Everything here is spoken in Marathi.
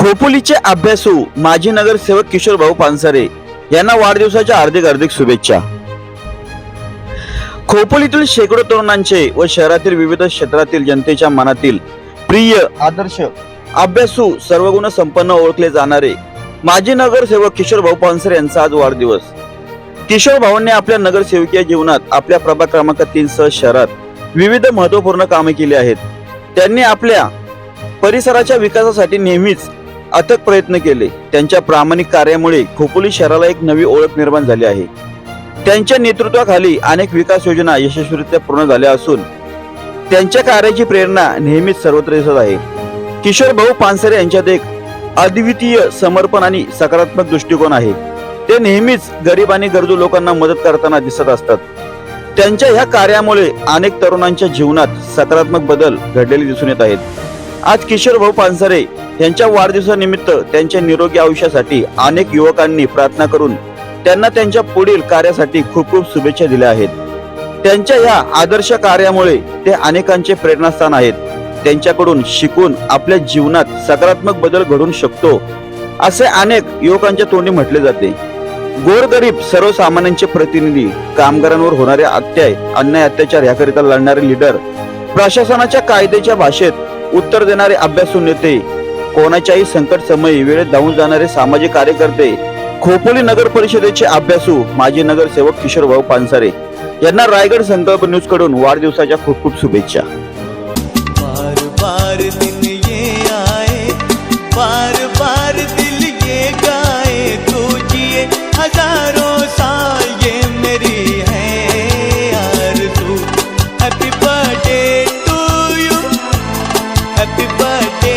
खोपोलीचे अभ्यासू माजी नगरसेवक किशोर भाऊ पानसरे यांना वाढदिवसाच्या हार्दिक हार्दिक शुभेच्छा. खोपोलीतील शेकडो तरुणांचे व शहरातील विविध क्षेत्रातील जनतेच्या मनातील प्रिय आदर्श अभ्यासू सर्वगुण संपन्न ओळखले जाणारे माजी नगरसेवक किशोर भाऊ पानसरे यांचा आज वाढदिवस. किशोर भाऊंनी आपल्या नगरसेवकीय जीवनात आपल्या प्रभाग क्रमांक तीन सह शहरात विविध महत्त्वपूर्ण कामे केली आहेत. त्यांनी आपल्या परिसराच्या विकासासाठी नेहमीच अथक प्रयत्न केले. त्यांच्या प्रामाणिक कार्यामुळे खोपोली शहराला एक नवी ओळख निर्माण झाली आहे. त्यांच्या नेतृत्वाखाली अनेक विकास योजना यशस्वीरित्या पूर्ण झाल्या असून त्यांच्या कार्याची प्रेरणा नेहमीच सर्वत्र दिसत आहे. किशोर भाऊ पानसरे यांच्यात एक अद्वितीय समर्पण आणि सकारात्मक दृष्टिकोन आहे. ते नेहमीच गरीब आणि गरजू लोकांना मदत करताना दिसत असतात. त्यांच्या ह्या कार्यामुळे अनेक तरुणांच्या जीवनात सकारात्मक बदल घडलेले दिसून येत आहेत. आज किशोर भाऊ पानसरे यांच्या वाढदिवसानिमित्त त्यांच्या निरोगी आयुष्यासाठी अनेक युवकांनी प्रार्थना करून त्यांना त्यांच्या पुढील कार्यासाठी खूप खूप शुभेच्छा दिल्या आहेत. त्यांच्या या आदर्श कार्यामुळे ते अनेकांचे प्रेरणास्थान आहेत. त्यांच्याकडून शिकून आपल्या जीवनात सकारात्मक बदल घडून शकतो असे अनेक युवकांच्या तोंडी म्हटले जाते. गोरगरीब सर्वसामान्यांचे प्रतिनिधी कामगारांवर होणारे अत्याय अन्याय अत्याचार याकरिता लढणारे लीडर प्रशासनाच्या कायद्याच्या भाषेत उत्तर देणारे अभ्यासू नेते कोणाच्याही संकट समयी वेळेत धावून जाणारे सामाजिक कार्यकर्ते खोपोली नगर परिषदेचे अभ्यासू माजी नगरसेवक किशोर भाऊ पानसारे यांना रायगड संकल्प न्यूजकडून वाढदिवसाच्या खूप खूप शुभेच्छा. बार बार दिन ये आए बार बार दिल ये गाए तू जिए हजारों साल ये मेरी है आरज़ू। Happy birthday to you happy birthday